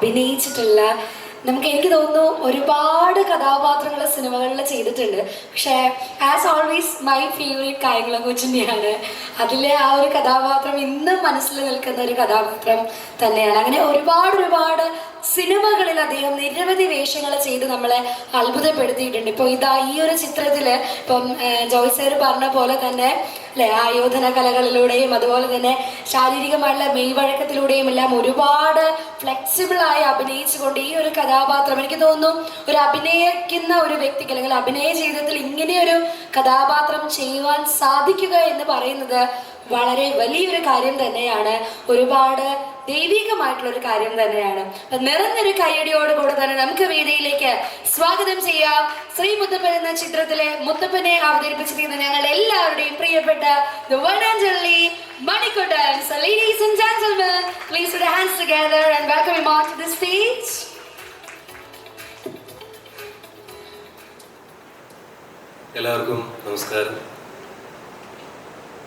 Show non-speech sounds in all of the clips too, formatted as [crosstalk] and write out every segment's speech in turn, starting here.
അഭിനയിച്ചിട്ടുള്ള നമുക്ക് എനിക്ക് തോന്നുന്നു ഒരുപാട് കഥാപാത്രങ്ങൾ സിനിമകളിൽ ചെയ്തിട്ടുണ്ട്. പക്ഷേ as always my favourite Kayamkulam കൊച്ചിന്റെയാണ് അതിലെ ആ ഒരു കഥാപാത്രം ഇന്നും മനസ്സിൽ നിൽക്കുന്ന ഒരു കഥാപാത്രം തന്നെയാണ്. അങ്ങനെ ഒരുപാട് ഒരുപാട് സിനിമകളിൽ അദ്ദേഹം നിരവധി വേഷങ്ങൾ ചെയ്ത് നമ്മളെ അത്ഭുതപ്പെടുത്തിയിട്ടുണ്ട്. ഇപ്പോൾ ഇതാ ഈ ഒരു ചിത്രത്തിൽ ഇപ്പം ജോയ് പറഞ്ഞ പോലെ തന്നെ അല്ലെ ആയോധന കലകളിലൂടെയും അതുപോലെ തന്നെ ശാരീരികമായിട്ടുള്ള മെയ്വഴക്കത്തിലൂടെയും എല്ലാം ഒരുപാട് ഫ്ലെക്സിബിൾ ആയി അഭിനയിച്ചുകൊണ്ട് ഈ ഒരു കഥാപാത്രം എനിക്ക് തോന്നുന്നു ഒരു അഭിനയിക്കുന്ന ഒരു വ്യക്തിക്ക് അല്ലെങ്കിൽ അഭിനയ ജീവിതത്തിൽ ഇങ്ങനെയൊരു കഥാപാത്രം ചെയ്യുവാൻ സാധിക്കുക എന്ന് പറയുന്നത് വളരെ വലിയൊരു കാര്യം തന്നെയാണ്. ഒരുപാട് ദൈവികമായിട്ടുള്ള ഒരു കാര്യം തന്നെയാണ്. നിറഞ്ഞൊരു കയ്യടിയോട് കൂടെ തന്നെ നമുക്ക് വേദിയിലേക്ക് സ്വാഗതം ചെയ്യാം. ശ്രീ മുത്തപ്പൻ എന്ന ചിത്രത്തിലെ മുത്തപ്പനെ അവതരിപ്പിച്ചിരിക്കുന്ന ഞങ്ങൾ എല്ലാവരുടെയും പ്രിയപ്പെട്ട stage. എല്ലാവർക്കും നമസ്കാരം.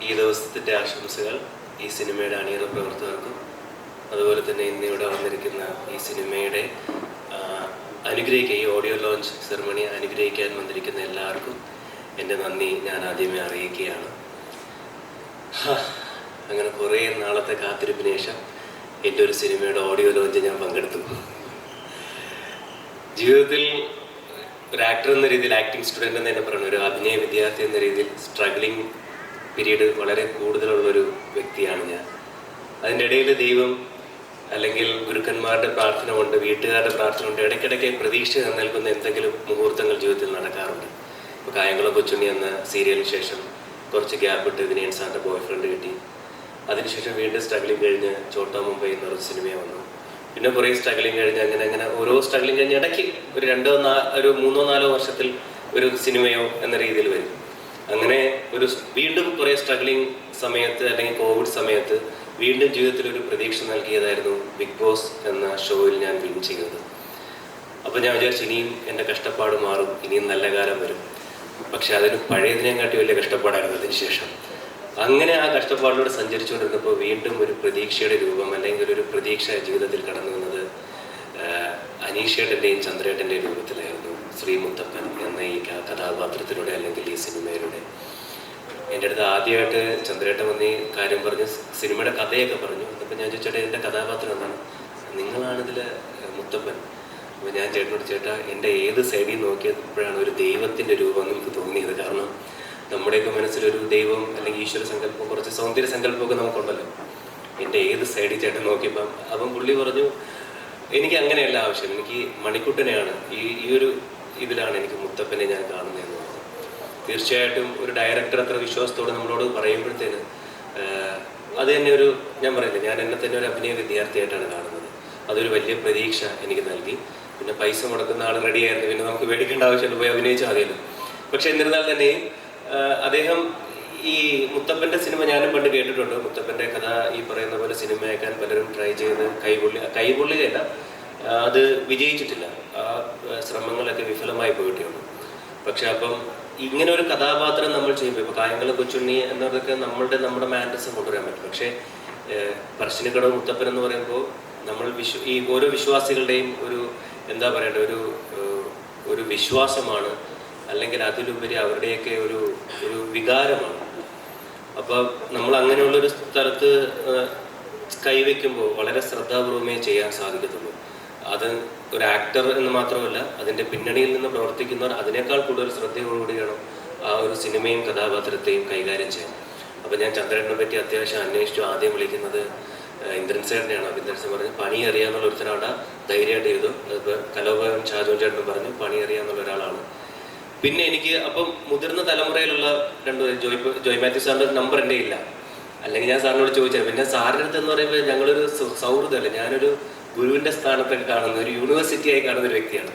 ഈ ദിവസത്തിന്റെ ആശംസകൾ ഈ സിനിമയുടെ അണിയറ പ്രവർത്തകർക്കും അതുപോലെ തന്നെ ഇന്ന് ഇവിടെ വന്നിരിക്കുന്ന ഈ സിനിമയുടെ അനുഗ്രഹിക്കുക ഈ ഓഡിയോ ലോഞ്ച് സെറമണി അനുഗ്രഹിക്കാൻ വന്നിരിക്കുന്ന എല്ലാവർക്കും എന്റെ നന്ദി. ഞാൻ ആദ്യമേ അറിയിക്കുകയാണ്. അങ്ങനെ കുറേ നാളത്തെ കാത്തിരിപ്പിന് ശേഷം എന്റെ ഒരു സിനിമയുടെ ഓഡിയോ ലോഞ്ച് ഞാൻ പങ്കെടുത്തു. ജീവിതത്തിൽ ഒരു ആക്ടർ എന്ന രീതിയിൽ ആക്ടിങ് സ്റ്റുഡന്റ് എന്ന് തന്നെ പറയുന്നത് ഒരു അഭിനയ വിദ്യാർത്ഥി എന്ന രീതിയിൽ സ്ട്രഗ്ലിംഗ് പീരീഡ് വളരെ കൂടുതലുള്ളൊരു വ്യക്തിയാണ് ഞാൻ. അതിന്റെ ഇടയിൽ ദൈവം അല്ലെങ്കിൽ ഗുരുക്കന്മാരുടെ പ്രാർത്ഥന കൊണ്ട് വീട്ടുകാരുടെ പ്രാർത്ഥന കൊണ്ട് ഇടയ്ക്കിടയ്ക്ക് പ്രതീക്ഷ നൽകുന്ന എന്തെങ്കിലും മുഹൂർത്തങ്ങൾ ജീവിതത്തിൽ നടക്കാറുണ്ട്. ഇപ്പോൾ കായംകുളം കൊച്ചുണ്ണി എന്ന സീരിയലിന് ശേഷം കുറച്ച് ഗ്യാപ്പ് ഇട്ട് വിനയൻ സാറിന്റെ ബോയ് ഫ്രണ്ട് കിട്ടി അതിനുശേഷം വീണ്ടും സ്ട്രഗ്ലിംഗ് കഴിഞ്ഞ് ചോട്ടാ മുംബൈ എന്നൊരു സിനിമ വന്നു. പിന്നെ കുറേ സ്ട്രഗ്ലിംഗ് കഴിഞ്ഞ് അങ്ങനെ അങ്ങനെ ഓരോ സ്ട്രഗ്ലിംഗ് കഴിഞ്ഞ് ഇടയ്ക്ക് ഒരു രണ്ടോ നാ ഒരു മൂന്നോ നാലോ വർഷത്തിൽ ഒരു സിനിമയോ എന്ന രീതിയിൽ വരും. അങ്ങനെ ഒരു വീണ്ടും കുറേ സ്ട്രഗ്ലിംഗ് സമയത്ത് അല്ലെങ്കിൽ കോവിഡ് സമയത്ത് വീണ്ടും ജീവിതത്തിൽ ഒരു പ്രതീക്ഷ നൽകിയതായിരുന്നു ബിഗ് ബോസ് എന്ന ഷോയിൽ ഞാൻ വിൻ ചെയ്തത്. അപ്പോൾ ഞാൻ വിചാരിച്ചു ഇനിയും എന്റെ കഷ്ടപ്പാട് മാറും ഇനിയും നല്ല കാലം വരും. പക്ഷെ അതിന് പഴയതിനെയും കാട്ടി വലിയ കഷ്ടപ്പാടായിരുന്നു അതിനുശേഷം അങ്ങനെ ആ കഷ്ടപ്പാടിലൂടെ സഞ്ചരിച്ചുകൊണ്ടിരുന്നപ്പോൾ വീണ്ടും ഒരു പ്രതീക്ഷയുടെ രൂപം അല്ലെങ്കിൽ ഒരു പ്രതീക്ഷ ജീവിതത്തിൽ കടന്നു വന്നത് അനീഷേട്ടന്റെയും ചന്ദ്രേട്ടന്റെയും രൂപത്തിലായിരുന്നു ശ്രീ മുത്തപ്പൻ എന്ന ഈ കഥാപാത്രത്തിലൂടെ അല്ലെങ്കിൽ ഈ സിനിമയിലൂടെ. എന്റെ അടുത്ത് ആദ്യമായിട്ട് ചന്ദ്രേട്ടൻ വന്നി കാര്യം പറഞ്ഞു സിനിമയുടെ കഥയൊക്കെ പറഞ്ഞു. അപ്പോൾ ഞാൻ ചോദിച്ചേട്ടാ എന്റെ കഥാപാത്രം എന്താണ്? നിങ്ങളാണിതിൽ മുത്തപ്പൻ. അപ്പോൾ ഞാൻ ചേട്ടനോട് ചേട്ടാ എന്റെ ഏത് സൈഡിൽ നോക്കിയപ്പോഴാണ് ഒരു ദൈവത്തിന്റെ രൂപം എനിക്ക് തോന്നിയത്? കാരണം നമ്മുടെയൊക്കെ മനസ്സിലൊരു ദൈവം അല്ലെങ്കിൽ ഈശ്വര സങ്കല്പം കുറച്ച് സൗന്ദര്യ സങ്കല്പമൊക്കെ നമുക്കുണ്ടല്ലോ. എന്റെ ഏത് സൈഡിൽ ചേട്ടൻ നോക്കിയപ്പം അപ്പം പുള്ളി പറഞ്ഞു എനിക്ക് അങ്ങനെയല്ല ആവശ്യം. എനിക്ക് മണിക്കുട്ടനെയാണ്. ഈ ഈ ഒരു ഇതിലാണ് എനിക്ക് മുത്തപ്പനെ ഞാൻ കാണുന്നതെന്ന്. തീർച്ചയായിട്ടും ഒരു ഡയറക്ടർ അത്ര വിശ്വാസത്തോടെ നമ്മളോട് പറയുമ്പോഴത്തേന് അത് തന്നെ ഒരു ഞാൻ പറയില്ല ഞാൻ എന്നെ തന്നെ ഒരു അഭിനയ വിദ്യാർത്ഥിയായിട്ടാണ് കാണുന്നത്. അതൊരു വലിയ പ്രതീക്ഷ എനിക്ക് നൽകി. പിന്നെ പൈസ മുടക്കുന്ന ആൾ റെഡിയായിരുന്നു പിന്നെ നമുക്ക് മേടിക്കേണ്ട ആവശ്യമില്ല പോയി അഭിനയിച്ചാൽ മതിയല്ലോ. പക്ഷെ എന്നിരുന്നാൽ തന്നെയും അദ്ദേഹം ഈ മുത്തപ്പന്റെ സിനിമ ഞാനും പണ്ട് കേട്ടിട്ടുണ്ട്. മുത്തപ്പന്റെ കഥ ഈ പറയുന്ന പോലെ സിനിമയാക്കാൻ പലരും ട്രൈ ചെയ്ത് കൈപൊള്ളി കൈപൊള്ളിയല്ല അത് വിജയിച്ചിട്ടില്ല. ആ ശ്രമങ്ങളൊക്കെ വിഫലമായി പോയിട്ടേ ഉള്ളൂ. പക്ഷെ അപ്പം ഇങ്ങനെ ഒരു കഥാപാത്രം നമ്മൾ ചെയ്യുമ്പോൾ ഇപ്പോൾ കായംകുള കൊച്ചുണ്ണി എന്നതൊക്കെ നമ്മളുടെ നമ്മുടെ മാനസം കൊണ്ടുവരാൻ പറ്റും. പക്ഷേ പറശ്ശിനിക്കടവ് മുത്തപ്പൻ എന്ന് പറയുമ്പോൾ നമ്മൾ വിശ്വ ഈ ഓരോ വിശ്വാസികളുടെയും ഒരു എന്താ പറയണ്ട ഒരു ഒരു വിശ്വാസമാണ്. അല്ലെങ്കിൽ അതിലുപരി അവരുടെയൊക്കെ ഒരു ഒരു വികാരമാണ്. അപ്പോൾ നമ്മൾ അങ്ങനെയുള്ളൊരു സ്ഥലത്ത് കൈവയ്ക്കുമ്പോൾ വളരെ ശ്രദ്ധാപൂർവമേ ചെയ്യാൻ സാധിക്കത്തുള്ളൂ. അത് ഒരു ആക്ടർ എന്ന് മാത്രമല്ല അതിന്റെ പിന്നണിയിൽ നിന്ന് പ്രവർത്തിക്കുന്നവർ അതിനേക്കാൾ കൂടുതൽ ശ്രദ്ധയോടുകൂടിയാണ് ആ ഒരു സിനിമയും കഥാപാത്രത്തെയും കൈകാര്യം ചെയ്യാൻ അപ്പോൾ ഞാൻ ചന്ദ്രനെ പറ്റി അത്യാവശ്യം അന്വേഷിച്ചു ആദ്യം വിളിക്കുന്നത് ഇന്ദ്രൻ സേട്ടനെയാണ് അപ്പോൾ ഇന്ദ്രൻ പറഞ്ഞു പണി അറിയാന്നുള്ള ഒരുത്തനാണ്. ധൈര്യമായിട്ട് ചെയ്തു. അതിപ്പോൾ കലോപകം ഷാജോൻ ചേട്ടനും പറഞ്ഞു പണി അറിയാന്നുള്ള ഒരാളാണ്. പിന്നെ എനിക്ക് അപ്പം മുതിർന്ന തലമുറയിലുള്ള രണ്ട് ജോയ് ജോയ് മാത്യു സാറിന്റെ നമ്പർ എന്റെ ഇല്ല. അല്ലെങ്കിൽ ഞാൻ സാറിനോട് ചോദിച്ചത് പിന്നെ സാറിന്റെ അടുത്ത് എന്ന് പറയുമ്പോൾ ഞങ്ങളൊരു സൗഹൃദമല്ല? ഞാനൊരു ഗുരുവിന്റെ സ്ഥാനത്തൊക്കെ കാണുന്ന ഒരു യൂണിവേഴ്സിറ്റിയായി കാണുന്ന ഒരു വ്യക്തിയാണ്.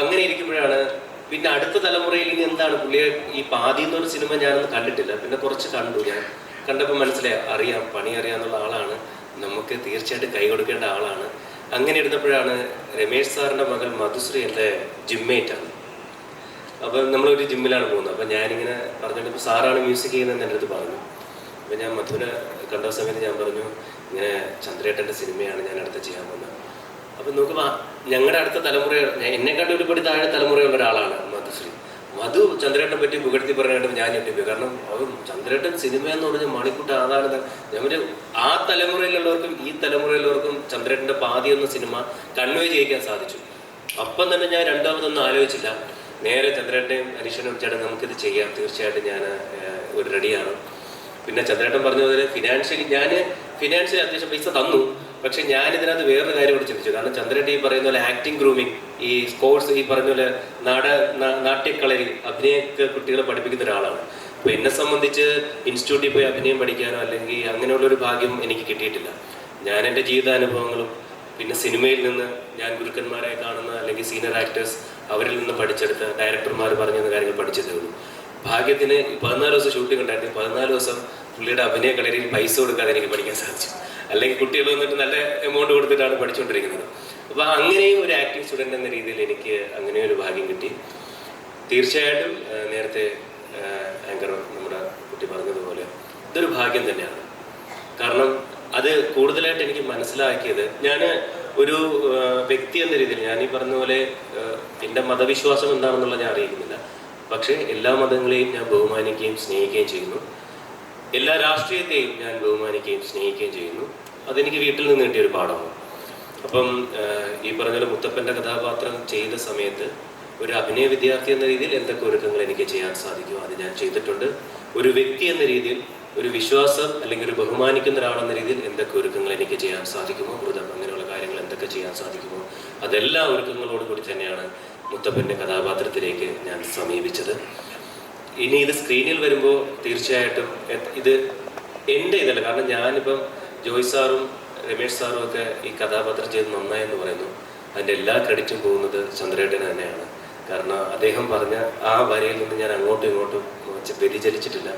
അങ്ങനെ ഇരിക്കുമ്പോഴാണ് പിന്നെ അടുത്ത തലമുറയിൽ ഇനി എന്താണ് പുള്ളിയെ ഈ പാതി എന്നൊരു സിനിമ ഞാനൊന്നും കണ്ടിട്ടില്ല. പിന്നെ കുറച്ച് കണ്ടു. ഞാൻ കണ്ടപ്പോൾ മനസ്സിലായി അറിയാം പണി അറിയാന്നുള്ള ആളാണ്. നമുക്ക് തീർച്ചയായിട്ടും കൈ കൊടുക്കേണ്ട ആളാണ്. അങ്ങനെ ഇരുന്നപ്പോഴാണ് രമേശ് സാറിന്റെ മകൾ മധുശ്രീ എന്റെ ജിമ്മേറ്റാണ് അപ്പം നമ്മളൊരു ജിമ്മിലാണ് പോകുന്നത്. അപ്പം ഞാനിങ്ങനെ പറഞ്ഞിട്ട് ഇപ്പോൾ സാറാണ് മ്യൂസിക് ചെയ്യുന്നതെന്ന് എന്റെ അടുത്ത് പറഞ്ഞു. അപ്പം ഞാൻ മധുവിനെ കണ്ട സമയത്ത് ഞാൻ പറഞ്ഞു ഇങ്ങനെ ചന്ദ്രേട്ടന്റെ സിനിമയാണ് ഞാൻ അടുത്ത് ചെയ്യാൻ പോകുന്നത്. അപ്പം നോക്കുമ്പോൾ ഞങ്ങളുടെ അടുത്ത തലമുറ എന്നെക്കാട്ടും ഒരുപാട് താഴെ തലമുറയുള്ള ഒരാളാണ് മധുശ്രീ. മധു ചന്ദ്രേട്ടനെ പറ്റി പുകഴ്ത്തി പറയാനായിട്ട് ഞാൻ ഞെട്ടിപ്പോയി കാരണം അവർ ചന്ദ്രേട്ടൻ സിനിമ എന്ന് പറഞ്ഞ മണിക്കൂട്ട ആധാരം ഞാൻ ഒരു ആ തലമുറയിലുള്ളവർക്കും ഈ തലമുറയിലുള്ളവർക്കും ചന്ദ്രേട്ടന്റെ പാതി എന്ന സിനിമ കൺവേ ചെയ്യിക്കാൻ സാധിച്ചു. അപ്പം തന്നെ ഞാൻ രണ്ടാമതൊന്നും ആലോചിച്ചില്ല. നേരെ ചന്ദ്രേട്ടനെയും അനീഷനും ചേട്ടൻ നമുക്കിത് ചെയ്യാം. തീർച്ചയായിട്ടും ഞാൻ ഒരു റെഡിയാണ് പിന്നെ ചന്ദ്രേട്ടൻ പറഞ്ഞ പോലെ ഫിനാൻഷ്യലി ഞാൻ ഫിനാൻഷ്യലി അത്യാവശ്യം പൈസ തന്നു. പക്ഷെ ഞാൻ ഇതിനകത്ത് വേറൊരു കാര്യം കൂടി ചിന്തിച്ചു. കാരണം ചന്ദ്രൻ ഈ പറയുന്ന പോലെ ആക്ടിങ് ഗ്രൂമിങ് ഈ സ്പോർട്സ് ഈ പറഞ്ഞ പോലെ നാട നാട്യക്കളയിൽ അഭിനയൊക്കെ കുട്ടികളെ പഠിപ്പിക്കുന്ന ഒരാളാണ്. അപ്പൊ എന്നെ സംബന്ധിച്ച് ഇൻസ്റ്റിറ്റ്യൂട്ടിൽ പോയി അഭിനയം പഠിക്കാനോ അല്ലെങ്കിൽ അങ്ങനെയുള്ള ഒരു ഭാഗ്യം എനിക്ക് കിട്ടിയിട്ടില്ല. ഞാൻ എന്റെ ജീവിതാനുഭവങ്ങളും പിന്നെ സിനിമയിൽ നിന്ന് ഞാൻ ഗുരുക്കന്മാരെ കാണുന്ന അല്ലെങ്കിൽ സീനിയർ ആക്ടേഴ്സ് അവരിൽ നിന്ന് പഠിച്ചെടുത്ത ഡയറക്ടർമാർ പറഞ്ഞ കാര്യങ്ങൾ പഠിച്ചതേ ഭാഗ്യത്തിന് പതിനാല് ദിവസം ഷൂട്ടിംഗ് ഉണ്ടായിരുന്നു. പതിനാല് ദിവസം പുള്ളിയുടെ അഭിനയ കളരിയിൽ പൈസ കൊടുക്കാതെ എനിക്ക് പഠിക്കാൻ സാധിച്ചു. അല്ലെങ്കിൽ കുട്ടികൾ വന്നിട്ട് നല്ല എമൗണ്ട് കൊടുത്തിട്ടാണ് പഠിച്ചുകൊണ്ടിരിക്കുന്നത്. അപ്പോൾ അങ്ങനെയും ഒരു ആക്ടീവ് സ്റ്റുഡന്റ് എന്ന രീതിയിൽ എനിക്ക് അങ്ങനെ ഒരു ഭാഗ്യം കിട്ടി. തീർച്ചയായിട്ടും നേരത്തെ ആങ്കർ നമ്മുടെ കുട്ടി പറഞ്ഞതുപോലെ ഇതൊരു ഭാഗ്യം തന്നെയാണ്. കാരണം അത് കൂടുതലായിട്ട് എനിക്ക് മനസ്സിലാക്കിയത് ഞാൻ ഒരു വ്യക്തി എന്ന രീതിയിൽ ഞാൻ ഈ പറഞ്ഞ പോലെ എന്റെ മതവിശ്വാസം എന്താണെന്നുള്ള ഞാൻ അറിയിക്കുന്നില്ല പക്ഷേ എല്ലാ മതങ്ങളെയും ഞാൻ ബഹുമാനിക്കുകയും സ്നേഹിക്കുകയും ചെയ്യുന്നു. എല്ലാ രാഷ്ട്രീയത്തെയും ഞാൻ ബഹുമാനിക്കുകയും സ്നേഹിക്കുകയും ചെയ്യുന്നു. അതെനിക്ക് വീട്ടിൽ നിന്ന് കിട്ടിയ ഒരു പാഠമാണ്. അപ്പം ഈ പറഞ്ഞ മുത്തപ്പന്റെ കഥാപാത്രം ചെയ്ത സമയത്ത് ഒരു അഭിനയ വിദ്യാർത്ഥി എന്ന രീതിയിൽ എന്തൊക്കെ ഒരുക്കങ്ങൾ എനിക്ക് ചെയ്യാൻ സാധിക്കും അത് ഞാൻ ചെയ്തിട്ടുണ്ട്. ഒരു വ്യക്തി എന്ന രീതിയിൽ ഒരു വിശ്വാസം അല്ലെങ്കിൽ ഒരു ബഹുമാനിക്കുന്ന ഒരാളെന്ന രീതിയിൽ എന്തൊക്കെ ഒരുക്കങ്ങൾ എനിക്ക് ചെയ്യാൻ സാധിക്കുമോ വ്രതം അങ്ങനെയുള്ള കാര്യങ്ങൾ എന്തൊക്കെ ചെയ്യാൻ സാധിക്കുമോ അതെല്ലാ ഒരുക്കങ്ങളോടുകൂടി തന്നെയാണ് മുത്തപ്പന്റെ കഥാപാത്രത്തിലേക്ക് ഞാൻ സമീപിച്ചത്. ഇനി ഇത് സ്ക്രീനിൽ വരുമ്പോൾ തീർച്ചയായിട്ടും ഇത് എന്റെ ഇതല്ല കാരണം ഞാനിപ്പം ജോയ് സാറും രമേഷ് സാറും ഒക്കെ ഈ കഥാപാത്രം ചെയ്ത് നന്നായെന്ന് പറയുന്നു. അതിന്റെ എല്ലാ ക്രെഡിറ്റും പോകുന്നത് ചന്ദ്രേട്ടന് തന്നെയാണ്. കാരണം അദ്ദേഹം പറഞ്ഞ ആ വരയിൽ നിന്ന് ഞാൻ അങ്ങോട്ടും ഇങ്ങോട്ടും വ്യതിചലിച്ചിട്ടില്ല.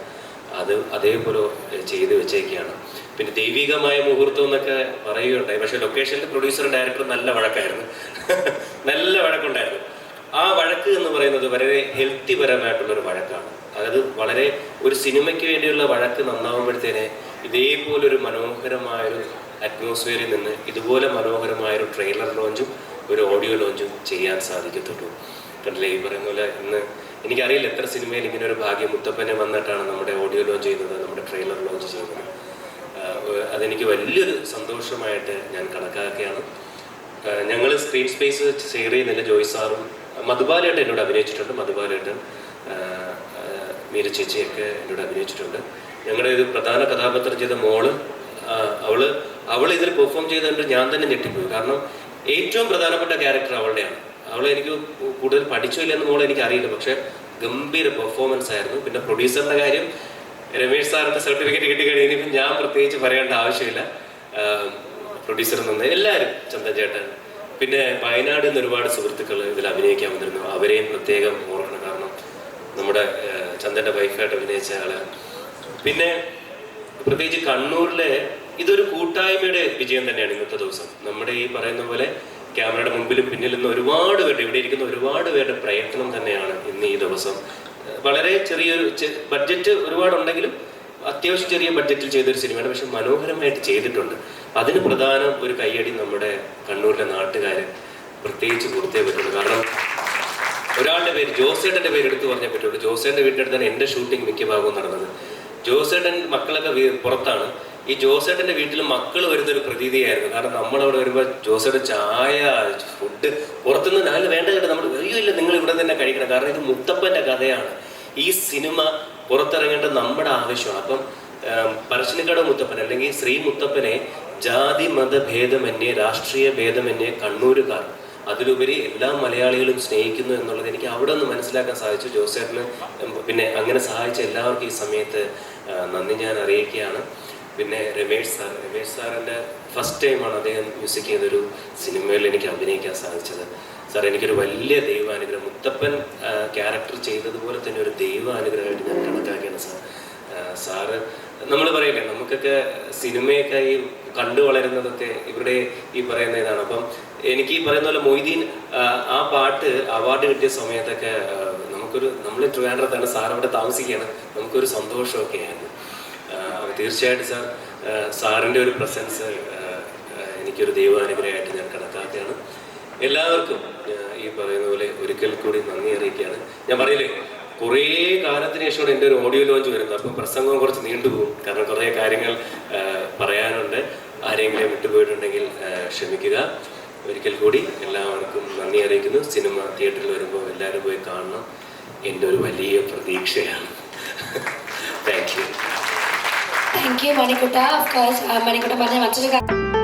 അത് അതേപോലെ ചെയ്ത് വെച്ചേക്കാണ്. പിന്നെ ദൈവികമായ മുഹൂർത്തം എന്നൊക്കെ പറയുകയുണ്ടായി. പക്ഷേ ലൊക്കേഷനിൽ പ്രൊഡ്യൂസറും ഡയറക്ടറും നല്ല വഴക്കായിരുന്നു. [laughs] നല്ല വഴക്കുണ്ടായിരുന്നു. ആ വഴക്ക് എന്ന് പറയുന്നത് വളരെ ഹെൽത്തി പരമായിട്ടുള്ള ഒരു വഴക്കാണ്. അതായത് വളരെ ഒരു സിനിമയ്ക്ക് വേണ്ടിയുള്ള വഴക്ക് നന്നാവുമ്പോഴത്തേനെ ഇതേപോലെ ഒരു മനോഹരമായൊരു അറ്റ്മോസ്ഫിയറിൽ നിന്ന് ഇതുപോലെ മനോഹരമായൊരു ട്രെയിലർ ലോഞ്ചും ഒരു ഓഡിയോ ലോഞ്ചും ചെയ്യാൻ സാധിക്കത്തുള്ളൂ. കണ്ടില്ലേ ഈ പറയുന്ന പോലെ ഇന്ന് എനിക്കറിയില്ല എത്ര സിനിമയിൽ ഇങ്ങനെ ഒരു ഭാഗ്യം മുത്തപ്പനെ വന്നിട്ടാണ് നമ്മുടെ ഓഡിയോ ലോഞ്ച് ചെയ്യുന്നത് നമ്മുടെ ട്രെയിലർ ലോഞ്ച് ചെയ്യുന്നത്. അതെനിക്ക് വലിയൊരു സന്തോഷമായിട്ട് ഞാൻ കണക്കാക്കുകയാണ്. ഞങ്ങൾ സ്ക്രീൻ സ്പേസ് ഷെയർ ചെയ്യുന്നില്ല ജോയ് സാറും മധുബാലേട്ടൻ എന്നോട് അഭിനയിച്ചിട്ടുണ്ട്. മധുബാലേട്ടൻ മീര ചേച്ചിയൊക്കെ എന്നോട് അഭിനയിച്ചിട്ടുണ്ട്. ഞങ്ങളുടെ ഒരു പ്രധാന കഥാപാത്രം ചെയ്ത മോൾ അവൾ അവൾ ഇതിൽ പെർഫോം ചെയ്തുകൊണ്ട് ഞാൻ തന്നെ ഞെട്ടിപ്പോയി. കാരണം ഏറ്റവും പ്രധാനപ്പെട്ട ക്യാരക്ടർ അവളുടെയാണ്. അവളെ എനിക്ക് കൂടുതൽ പഠിച്ചില്ലെന്ന് മോളെ എനിക്ക് അറിയില്ല പക്ഷെ ഗംഭീര പെർഫോമൻസ് ആയിരുന്നു. പിന്നെ പ്രൊഡ്യൂസറിന്റെ കാര്യം രമേഷ് സാറിന്റെ സർട്ടിഫിക്കറ്റ് കിട്ടി കഴിഞ്ഞപ്പോൾ ഞാൻ പ്രത്യേകിച്ച് പറയേണ്ട ആവശ്യമില്ല. പ്രൊഡ്യൂസർ നിന്ന് എല്ലാവരും ചന്ദൻ ചേട്ടൻ പിന്നെ വയനാട് നിന്ന് ഒരുപാട് സുഹൃത്തുക്കൾ ഇതിൽ അഭിനയിക്കാൻ വന്നിരുന്നു. അവരെയും പ്രത്യേകം ഓർക്കണം. കാരണം നമ്മുടെ ചന്ദന്റെ വൈഫായിട്ട് അഭിനയിച്ച ആൾ. പിന്നെ പ്രത്യേകിച്ച് കണ്ണൂരിലെ ഇതൊരു കൂട്ടായ്മയുടെ വിജയം തന്നെയാണ് ഇന്നത്തെ ദിവസം. നമ്മുടെ ഈ പറയുന്ന പോലെ ക്യാമറയുടെ മുമ്പിലും പിന്നിലും ഒരുപാട് പേരുടെ ഇവിടെ ഇരിക്കുന്ന ഒരുപാട് പേരുടെ പ്രയത്നം തന്നെയാണ് ഇന്ന് ഈ ദിവസം. വളരെ ചെറിയൊരു ബഡ്ജറ്റ് ഒരുപാടുണ്ടെങ്കിലും അത്യാവശ്യം ചെറിയ ബഡ്ജറ്റിൽ ചെയ്തൊരു സിനിമയാണ്. പക്ഷെ മനോഹരമായിട്ട് ചെയ്തിട്ടുണ്ട്. അതിന് പ്രധാനം ഒരു കയ്യടി നമ്മുടെ കണ്ണൂരിലെ നാട്ടുകാർ പ്രത്യേകിച്ച് കൊടുത്തേ പറ്റുള്ളൂ. കാരണം ഒരാളുടെ പേര് ജോസേട്ടന്റെ പേര് എടുത്തു പറഞ്ഞേ പറ്റുള്ളൂ. ജോസേട്ടന്റെ വീടിന്റെ അടുത്താണ് എന്റെ ഷൂട്ടിംഗ് മിക്ക ഭാഗവും നടന്നത്. ജോസേട്ടൻ മക്കളൊക്കെ പുറത്താണ്. ഈ ജോസേട്ടന്റെ വീട്ടിൽ മക്കൾ വരുന്ന ഒരു പ്രതീതിയായിരുന്നു. കാരണം നമ്മളവിടെ വരുമ്പോൾ ജോസേട്ടൻ ചായ ഫുഡ് പുറത്തുനിന്ന് നാല് വേണ്ട കേട്ടോ നമ്മൾ അയ്യോ ഇല്ല നിങ്ങൾ ഇവിടെ തന്നെ കഴിക്കണം. കാരണം ഇത് മുത്തപ്പന്റെ കഥയാണ്. ഈ സിനിമ പുറത്തിറങ്ങേണ്ട നമ്മുടെ ആവശ്യമാണ്. അപ്പം പറശ്ശിനിക്കട മുത്തപ്പൻ അല്ലെങ്കിൽ ശ്രീ മുത്തപ്പനെ ജാതി മത ഭേദമന്യേ രാഷ്ട്രീയ ഭേദമന്യേ കണ്ണൂരുകാർ. അതിലുപരി എല്ലാ മലയാളികളും സ്നേഹിക്കുന്നു എന്നുള്ളത് എനിക്ക് അവിടെ നിന്ന് മനസ്സിലാക്കാൻ സാധിച്ചു. ജോസേട്ടന് പിന്നെ അങ്ങനെ സഹായിച്ച എല്ലാവർക്കും ഈ സമയത്ത് നന്ദി ഞാൻ അറിയിക്കുകയാണ്. പിന്നെ രമേഷ് സാർ രമേഷ് സാറിന്റെ ഫസ്റ്റ് ടൈമാണ് അദ്ദേഹം മ്യൂസിക് ചെയ്തൊരു സിനിമയിൽ എനിക്ക് അഭിനയിക്കാൻ സാധിച്ചത്. സാർ എനിക്കൊരു വലിയ ദൈവാനുഗ്രഹം. മുത്തപ്പൻ ക്യാരക്ടർ ചെയ്തതുപോലെ തന്നെ ഒരു ദൈവാനുഗ്രഹമായിട്ട് ഞാൻ കണക്കാക്കിയാണ് സാർ. സാറ് നമ്മൾ പറയില്ലേ നമുക്കൊക്കെ സിനിമയൊക്കെ ഈ കണ്ടു വളരുന്നതൊക്കെ ഇവിടെ ഈ പറയുന്ന ഇതാണ്. അപ്പം എനിക്ക് ഈ പറയുന്ന പോലെ മൊയ്തീൻ ആ, പാട്ട് അവാർഡ് കിട്ടിയ സമയത്തൊക്കെ നമുക്കൊരു നമ്മൾ ട്രിവാൻഡ്രത്താണ് സാർ അവിടെ താമസിക്കുകയാണ്. നമുക്കൊരു സന്തോഷമൊക്കെ ആയിരുന്നു. തീർച്ചയായിട്ടും സാർ സാറിന്റെ ഒരു പ്രസൻസ് എനിക്കൊരു ദൈവാനുഗ്രഹമായിട്ട് ഞാൻ കണക്കാക്കുകയാണ് എല്ലാവർക്കും ഈ പറയുന്ന പോലെ ഒരിക്കൽ കൂടി നന്ദി അറിയിക്കുകയാണ്. ഞാൻ പറയില്ലേ കുറേ കാലത്തിന് ശേഷമാണ് എന്റെ ഒരു ഓഡിയോ ലോഞ്ച് വരുന്നത്. അപ്പം പ്രസംഗം കുറച്ച് നീണ്ടുപോകും കാരണം കുറേ കാര്യങ്ങൾ പറയാനുണ്ട്. ആരെങ്കിലും വിട്ടുപോയിട്ടുണ്ടെങ്കിൽ ക്ഷമിക്കുക. ഒരിക്കൽ കൂടി എല്ലാവർക്കും നന്ദി അറിയിക്കുന്നു. സിനിമ തിയേറ്ററിൽ വരുമ്പോൾ എല്ലാവരും പോയി കാണണം. എന്റെ ഒരു വലിയ പ്രതീക്ഷയാണ്. താങ്ക് യു താങ്ക് യു മണിക്കുട്ട. മണിക്കുട്ട പറഞ്ഞ മറ്റൊരു കാര്യം